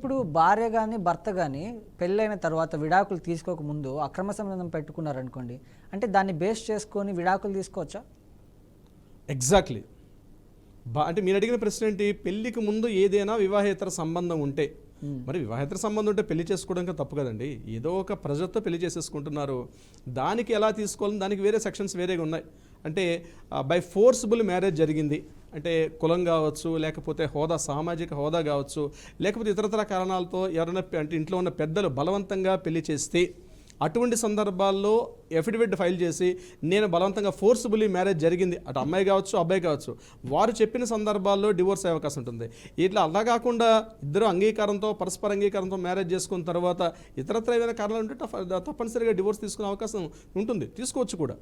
ఇప్పుడు భార్య కానీ భర్త కానీ పెళ్ళైన తర్వాత విడాకులు తీసుకోకముందు అక్రమ సంబంధం పెట్టుకున్నారనుకోండి అంటే దాన్ని బేస్ చేసుకొని విడాకులు తీసుకోవచ్చా? ఎగ్జాక్ట్లీ బా అంటే మీరు అడిగిన ప్రశ్న ఏంటి? పెళ్ళికి ముందు ఏదైనా వివాహేతర సంబంధం ఉంటే Hmm. మరి వివాహేతర సంబంధం ఉంటే పెళ్ళి చేసుకోవడానికి తప్పు కదండి. ఏదో ఒక ప్రజలతో పెళ్ళి చేసేసుకుంటున్నారు. దానికి ఎలా తీసుకోవాలని దానికి వేరే సెక్షన్స్ వేరేగా ఉన్నాయి. అంటే బై ఫోర్స్బుల్ మ్యారేజ్ జరిగింది. అంటే కులం కావచ్చు లేకపోతే హోదా సామాజిక హోదా కావచ్చు లేకపోతే ఇతరతర కారణాలతో ఎవరైనా అంటే ఇంట్లో ఉన్న పెద్దలు బలవంతంగా పెళ్ళి చేస్తే అటువంటి సందర్భాల్లో ఎఫిడవిట్ ఫైల్ చేసి నేను బలవంతంగా ఫోర్స్బుల్లీ మ్యారేజ్ జరిగింది. అటు అమ్మాయి కావచ్చు అబ్బాయి కావచ్చు. వారు చెప్పిన సందర్భాల్లో డివోర్స్ అయ్యే అవకాశం ఉంటుంది. ఇట్లా అలా కాకుండా ఇద్దరు అంగీకారంతో పరస్పర అంగీకారంతో మ్యారేజ్ చేసుకున్న తర్వాత ఇతరత్ర ఏమైనా కారణాలు ఉంటే తప్పనిసరిగా డివోర్స్ తీసుకునే అవకాశం ఉంటుంది. తీసుకోవచ్చు కూడా.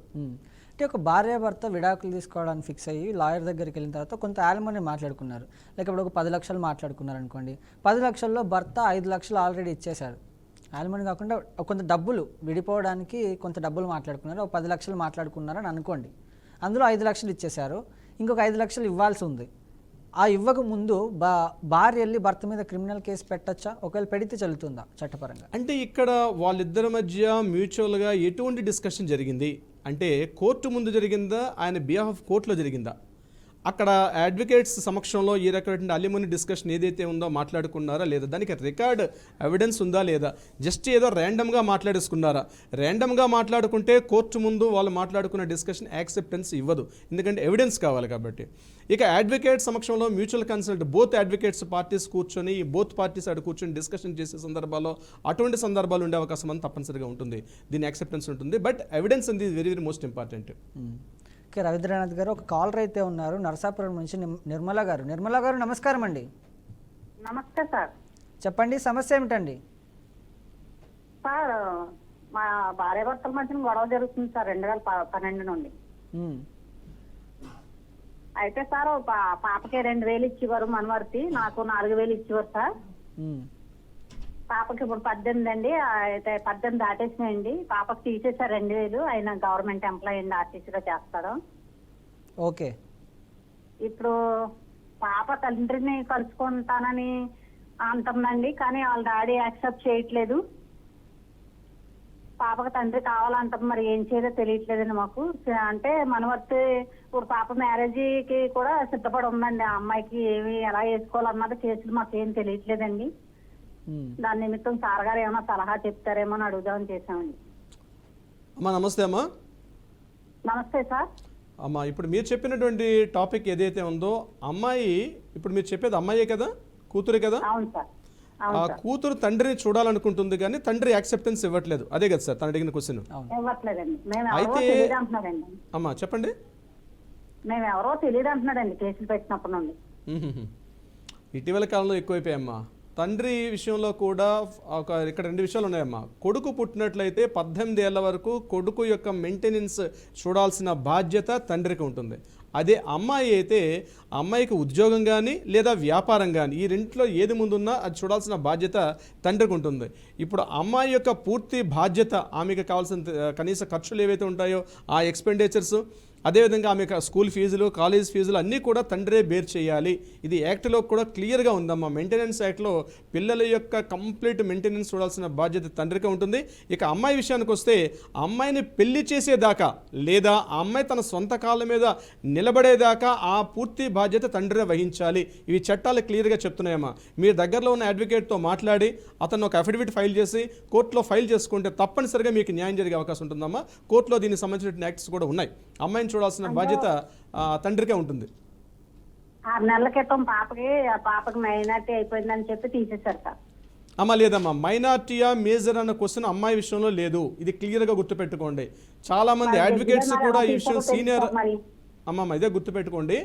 అంటే ఒక భార్యాభర్త విడాకులు తీసుకోవడానికి ఫిక్స్ అయ్యి లాయర్ దగ్గరికి వెళ్ళిన తర్వాత కొంత యాలమని మాట్లాడుకున్నారు. లేకపోతే ఒక పది లక్షలు మాట్లాడుకున్నారు అనుకోండి పది లక్షల్లో భర్త ఐదు లక్షలు ఆల్రెడీ ఇచ్చేశారు. యాలమని కాకుండా కొంత డబ్బులు విడిపోవడానికి కొంత డబ్బులు మాట్లాడుకున్నారు. ఒక పది లక్షలు మాట్లాడుకున్నారని అనుకోండి. అందులో ఐదు లక్షలు ఇచ్చేశారు. ఇంకొక ఐదు లక్షలు ఇవ్వాల్సి ఉంది. ఆ ఇవ్వక ముందు బా భార్య వెళ్ళి భర్త మీద క్రిమినల్ కేసు పెట్టచ్చా? ఒకవేళ పెడితే చల్లుతుందా చట్టపరంగా? అంటే ఇక్కడ వాళ్ళిద్దరి మధ్య మ్యూచువల్గా ఎటువంటి డిస్కషన్ జరిగింది? అంటే కోర్టు ముందు జరిగిందా? ఆయన బిహాఫ్ ఆఫ్ కోర్టులో జరిగిందా? అక్కడ అడ్వకేట్స్ సమక్షంలో ఈ రకమైన అలిమని డిస్కషన్ ఏదైతే ఉందో మాట్లాడుకున్నారా లేదా? దానికి రికార్డ్ ఎవిడెన్స్ ఉందా లేదా? జస్ట్ ఏదో ర్యాండమ్గా మాట్లాడేసుకున్నారా? ర్యాండమ్గా మాట్లాడుకుంటే కోర్టు ముందు వాళ్ళు మాట్లాడుకున్న డిస్కషన్ యాక్సెప్టెన్స్ ఇవ్వదు. ఎందుకంటే ఎవిడెన్స్ కావాలి కాబట్టి. ఇక అడ్వకేట్ సమక్షంలో mutual consult both advocates parties కూర్చొని బోత్ పార్టీస్ అటు కూర్చొని డిస్కషన్ చేసే సందర్భాల్లో అటువంటి సందర్భాలు ఉండే అవకాశం అని తప్పనిసరిగా ఉంటుంది. దీని యాక్సెప్టెన్స్ ఉంటుంది. బట్ ఎవిడెన్స్ అనేది very very most important okay Ravindranath garu ఒక కాలర్ అయితే ఉన్నారు నరసాపురం నుంచి నిర్మల గారు. నిర్మల గారు నమస్కారం అండి. నమస్తే సార్. చెప్పండి సమస్య ఏమిటండి? సార్ మా భార్య భర్తల మధ్యన గొడవ జరుగుతుంది సార్ రెండు వేల పన్నెండు నుండి. అయితే సార్ పాపకి రెండు వేలు ఇచ్చేవారు మనవర్తి నాకు నాలుగు వేలు ఇచ్చేవారు సార్. పాపకి ఇప్పుడు పద్దెనిమిది అండి. అయితే పద్దెనిమిది దాటేసినాయండి. పాపకి తీసేసారు రెండు వేలు. ఆయన గవర్నమెంట్ ఎంప్లాయీ అండి ఆర్టీసీలో చేస్తాడు. ఓకే. ఇప్పుడు పాప తండ్రిని కలుసుకుంటానని అంటుందండి కానీ వాళ్ళ డాడీ యాక్సెప్ట్ చేయట్లేదు. పాపకు తండ్రి కావాలంటాం మరి ఏం చేయాలో తెలియట్లేదండి మాకు. అంటే మనవర్తి ఇప్పుడు పాప మ్యారేజ్కి కూడా సిద్ధపడి ఉందండి. ఆ అమ్మాయికి ఏమి ఎలా వేసుకోవాలన్నది కేసులు మాకు ఏం తెలియట్లేదండి. దాని నిమిత్తం సార్ గారు ఏమైనా సలహా చెప్తారేమో అని అడుగుదామని చేశామండి. అమ్మా నమస్తే అమ్మా. నమస్తే సార్. అమ్మా ఇప్పుడు మీరు చెప్పినటువంటి టాపిక్ ఏదైతే ఉందో అమ్మాయి ఇప్పుడు మీరు చెప్పేది అమ్మాయే కదా? కూతురే కదా? అవును సార్. ఆ కూతురు తండ్రిని చూడాలనుకుంటుంది కానీ తండ్రి యాక్సెప్టెన్స్ ఇవ్వట్లేదు. అదే కదా సార్ తను అడిగిన క్వశ్చన్ అయితే- అమ్మా చెప్పండి. మేము ఎవరో తెలియదు అంటున్నాడండి కేసులు పెట్టినప్పటి నుండి. మ్మ్. ఇటీవల కాలంలో ఎక్కువైపోయామ్మా తండ్రి విషయంలో కూడా ఒక ఇక్కడ రెండు విషయాలు ఉన్నాయమ్మా. కొడుకు పుట్టినట్లయితే పద్దెనిమిది ఏళ్ళ వరకు కొడుకు యొక్క మెయింటెనెన్స్ చూడాల్సిన బాధ్యత తండ్రికి ఉంటుంది. అదే అమ్మాయి అయితే అమ్మాయికి ఉద్యోగం కానీ లేదా వ్యాపారం కానీ ఈ రెంట్లో ఏది ముందున్నా అది చూడాల్సిన బాధ్యత తండ్రికి ఉంటుంది. ఇప్పుడు అమ్మాయి యొక్క పూర్తి బాధ్యత ఆమెకు కావాల్సిన కనీస ఖర్చులు ఏవైతే ఉంటాయో ఆ ఎక్స్పెండిచర్స్ అదేవిధంగా ఆమె యొక్క స్కూల్ ఫీజులు కాలేజ్ ఫీజులు అన్నీ కూడా తండ్రే బేర్ చేయాలి. ఇది యాక్ట్లో కూడా క్లియర్గా ఉందమ్మా. మెయింటెనెన్స్ యాక్ట్లో పిల్లల యొక్క కంప్లీట్ మెయింటెనెన్స్ చూడాల్సిన బాధ్యత తండ్రికి ఉంటుంది. ఇక అమ్మాయి విషయానికి వస్తే అమ్మాయిని పెళ్ళి చేసేదాకా లేదా ఆ అమ్మాయి తన సొంత కాళ్ళ మీద నిలబడేదాకా ఆ పూర్తి బాధ్యత తండ్రే వహించాలి. ఇవి చట్టాలు క్లియర్గా చెప్తున్నాయమ్మా. మీరు దగ్గరలో ఉన్న అడ్వకేట్తో మాట్లాడి అతను ఒక అఫిడవిట్ ఫైల్ చేసి కోర్టులో ఫైల్ చేసుకుంటే తప్పనిసరిగా మీకు న్యాయం జరిగే అవకాశం ఉంటుందమ్మా. కోర్టులో దీనికి సంబంధించిన యాక్ట్స్ కూడా ఉన్నాయి. అమ్మాయిని చూడాల్సిన బాధ్యత తండ్రికే ఉంటుంది. ఆరు నెలల క్రితం పాపకి ఆ పాపకి మైనార్టీ అయిపోయిందని చెప్పి తీసేశారు సార్. అమ్మ లేదమ్మా. మైనార్టీయా మేజర్ అన్న క్వశ్చన్ అమ్మాయి విషయంలో లేదు. ఇది క్లియర్గా గుర్తుపెట్టుకోండి. చాలా మంది మరి అడ్వకేట్స్ కూడా ఈ విషయం సీనియర్ అమ్మమ్మ ఇదే గుర్తుపెట్టుకోండి.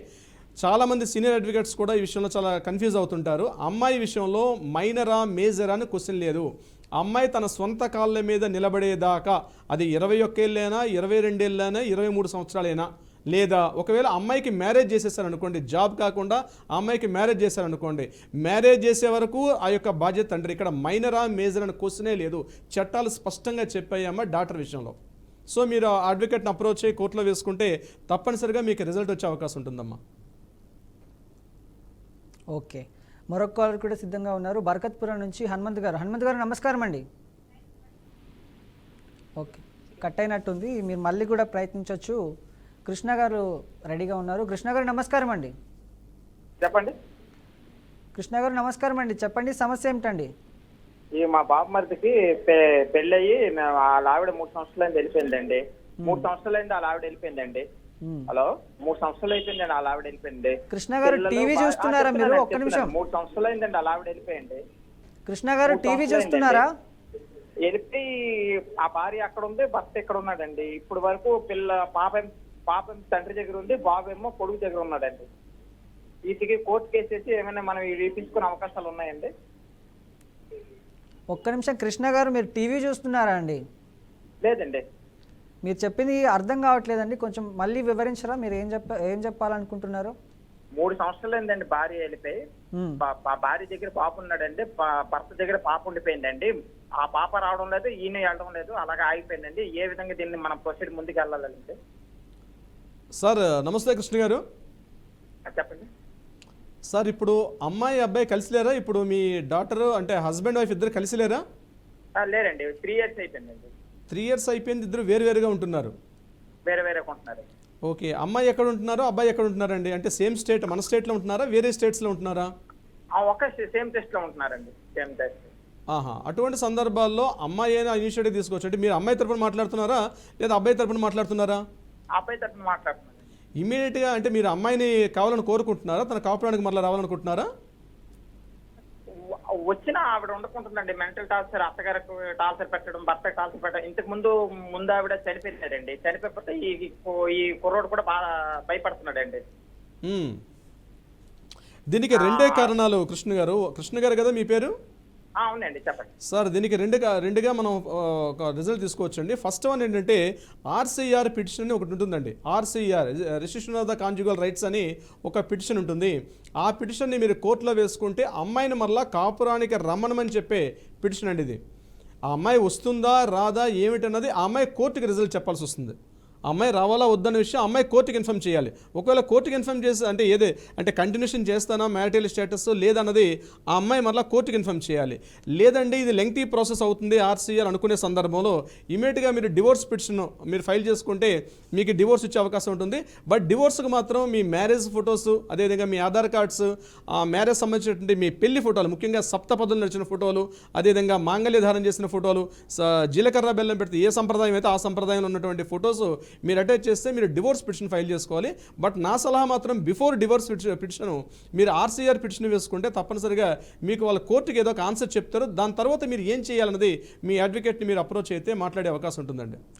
చాలా మంది సీనియర్ అడ్వకేట్స్ కూడా ఈ విషయంలో చాలా కన్ఫ్యూజ్ అవుతుంటారు. అమ్మాయి విషయంలో మైనరా మేజరా అని క్వశ్చన్ లేదు. అమ్మాయి తన సొంత కాళ్ళ మీద నిలబడేదాకా అది ఇరవై ఒక్కేళ్ళైనా ఇరవై రెండేళ్ళైనా ఇరవై మూడు సంవత్సరాలైనా. లేదా ఒకవేళ అమ్మాయికి మ్యారేజ్ చేసేసారనుకోండి జాబ్ కాకుండా ఆ అమ్మాయికి మ్యారేజ్ చేశారనుకోండి మ్యారేజ్ చేసే వరకు ఆ యొక్క బాధ్యత తండ్రి. ఇక్కడ మైనరా మేజర్ అని క్వశ్చనే లేదు. చట్టాలు స్పష్టంగా చెప్పాయమ్మ డాక్టర్ విషయంలో. సో మీరు ఆ అడ్వకేట్ని అప్రోచ్ అయ్యి కోర్టులో వేసుకుంటే తప్పనిసరిగా మీకు రిజల్ట్ వచ్చే అవకాశం ఉంటుందమ్మా. ఓకే. మరొక కాలర్ కూడా సిద్ధంగా ఉన్నారు. బర్కత్పురం నుంచి హనుమంత్ గారు. హనుమంత్ గారు నమస్కారం అండి. ఓకే. కట్ అయినట్టుంది. మీరు మళ్ళీ కూడా ప్రయత్నించవచ్చు కృష్ణ గారు రెడీగా ఉన్నారు. కృష్ణ గారు నమస్కారం అండి. చెప్పండి. కృష్ణ గారు నమస్కారం అండి. చెప్పండి సమస్య ఏమిటండి? ఈ మా బాబు మరిదికి పెళ్ళయి మేము వాళ్ళ ఆవిడ మూడు సంవత్సరాలు వెళ్ళిపోయిందండి. మూడు సంవత్సరాలు అయింది వాళ్ళ ఆవిడ వెళ్ళిపోయిందండి. హలో? మూడు సంవత్సరాలు అయిపోయిందండి వాళ్ళ ఆవిడ వెళ్ళిపోయింది. కృష్ణ గారు టీవీ చూస్తున్నారా మీరు? ఒక్క నిమిషం. మూడు సంవత్సరాలు అయిందండి వాళ్ళ ఆవిడ వెళ్ళిపోయింది. కృష్ణ గారు టీవీ చూస్తున్నారా? వెళ్ళిపోయి ఆ భార్య అక్కడ ఉంది భర్త ఇక్కడ ఉన్నాడండి ఇప్పుడు వరకు పిల్ల పాప పాప తండ్రి దగ్గర ఉంది బాబు ఏమో కొడుకు దగ్గర ఉన్నాడండి. వీటికి కోర్టు కేసు వేసి ఏమైనా మనం ఇవి తీసుకునే అవకాశాలు ఉన్నాయండి? ఒక్క నిమిషం కృష్ణ గారు మీరు టీవీ చూస్తున్నారా అండి? లేదండి. మీరు చెప్పింది అర్థం కావట్లేదండి. కొంచెం మళ్ళీ వివరించరా? మీరు ఏం చెప్ప ఏం చెప్పాలనుకుంటున్నారు? మూడు సంవత్సరాలు అయిందండి భార్య వెళ్ళిపోయి. భార్య దగ్గర పాప ఉన్నాడండి. భర్త దగ్గర పాప ఉండిపోయిందండి. ఆ పాప రావడం లేదు ఈయన వెళ్ళడం లేదు అలాగే ఆగిపోయిందండి. ఏ విధంగా దీన్ని మనం ప్రొసీడ్ ముందుకు వెళ్ళాలంటే సార్ నమస్తే కృష్ణ గారు. చెప్పండి. సార్ ఇప్పుడు అమ్మాయి అబ్బాయి కలిసిలేరా ఇప్పుడు మీ డాటర్ అంటే హస్బెండ్ వైఫ్ ఇద్దరు కలిసిలేరా ఆ, లేదండి త్రీ ఇయర్స్ అయిపోయిందండి. త్రీ ఇయర్స్ అయిపోయింది ఇద్దరు వేరువేరుగా ఉంటున్నారు. వేరే వేరే కొంటున్నారు. ఓకే అమ్మాయి ఎక్కడ ఉంటున్నారో అబ్బాయి ఎక్కడ ఉంటున్నారండి? అంటే సేమ్ స్టేట్ మన స్టేట్లో ఉంటున్నారా? వేరే స్టేట్స్లో ఉంటున్నారా? సేమ్ ఉంటున్నారండి సేమ్ టెస్ట్ ఆహా అటువంటి సందర్భాల్లో అమ్మాయి అయినా ఇనిషియేటివ్ తీసుకోవచ్చు. అంటే మీరు అమ్మాయి తరపున మాట్లాడుతున్నారా? లేదా అబ్బాయి తరపున మాట్లాడుతున్నారా? అబ్బాయి తరఫున మాట్లాడుతున్నాను ఇమీడియట్గా అంటే మీరు అమ్మాయిని కావాలని కోరుకుంటున్నారా? తన కాపురానికి మళ్ళీ రావాలనుకుంటున్నారా? వచ్చిన ఆవిడ ఉండకుంటుందండి మెంటల్ టార్చర్ అత్తగారికి టార్చర్ పెట్టడం భర్తకి టార్చర్ పెట్టడం. ఇంతకు ముందు ముందు ఆవిడ చనిపోయిందండి చనిపోతే ఈ ఈ కుర్రోడు కూడా బాగా భయపడుతున్నాడండి. దీనికి రెండే కారణాలు కృష్ణ గారు. కృష్ణ గారు కదా మీ పేరు? అవునండి చెప్పండి. సార్ దీనికి రెండుగా రెండుగా మనం ఒక రిజల్ట్ తీసుకోవచ్చండి. ఫస్ట్ వన్ ఏంటంటే ఆర్సీఆర్ పిటిషన్ అని ఒకటి ఉంటుందండి. RCR registration of the conjugal rights అని ఒక పిటిషన్ ఉంటుంది. ఆ పిటిషన్ని మీరు కోర్టులో వేసుకుంటే అమ్మాయిని మరలా కాపురానికి రమ్మనమని చెప్పే పిటిషన్ అండి ఇది. ఆ అమ్మాయి వస్తుందా రాదా ఏమిటన్నది ఆ అమ్మాయి కోర్టుకి రిజల్ట్ చెప్పాల్సి వస్తుంది. అమ్మాయి రావాలా వద్దన్న విషయం ఆ అమ్మాయి కోర్టుకి ఇన్ఫామ్ చేయాలి. ఒకవేళ కోర్టుకి ఇన్ఫామ్ చేసి అంటే ఏదే? అంటే కంటిన్యూషన్ చేస్తానా మ్యారిటల్ స్టేటస్ లేదన్నది ఆ అమ్మాయి మరలా కోర్టుకి ఇన్ఫామ్ చేయాలి. లేదండి ఇది లెంగ్తీ ప్రాసెస్ అవుతుంది ఆర్సీఆర్ అనుకునే సందర్భంలో ఇమీడియట్గా మీరు డివోర్స్ పిటిషన్ మీరు ఫైల్ చేసుకుంటే మీకు డివోర్స్ ఇచ్చే అవకాశం ఉంటుంది. బట్ డివోర్స్కి మాత్రం మీ మ్యారేజ్ ఫొటోస్ అదేవిధంగా మీ ఆధార్ కార్డ్స్ ఆ మ్యారేజ్ సంబంధించినటువంటి మీ పెళ్ళి ఫోటోలు ముఖ్యంగా సప్తపదులు నడిచిన ఫోటోలు అదేవిధంగా మాంగళ్య ధారణ చేసిన ఫోటోలు జీలకర్ర బెల్లం పెడితే ఏ సంప్రదాయం అయితే ఆ సంప్రదాయంలో ఉన్నటువంటి ఫొటోస్ మీరు అటాచ్ చేస్తే మీరు డివోర్స్ పిటిషన్ ఫైల్ చేసుకోవాలి. బట్ నా సలహా మాత్రం బిఫోర్ డివోర్స్ పిటిషన్ మీరు ఆర్సీఆర్ పిటిషన్ వేసుకుంటే తప్పనిసరిగా మీకు వాళ్ళ కోర్టుకి ఏదో ఒక ఆన్సర్ చెప్తారు. దాని తర్వాత మీరు ఏం చేయాలన్నది మీ అడ్వకేట్ని మీరు అప్రోచ్ అయితే మాట్లాడే అవకాశం ఉంటుందండి.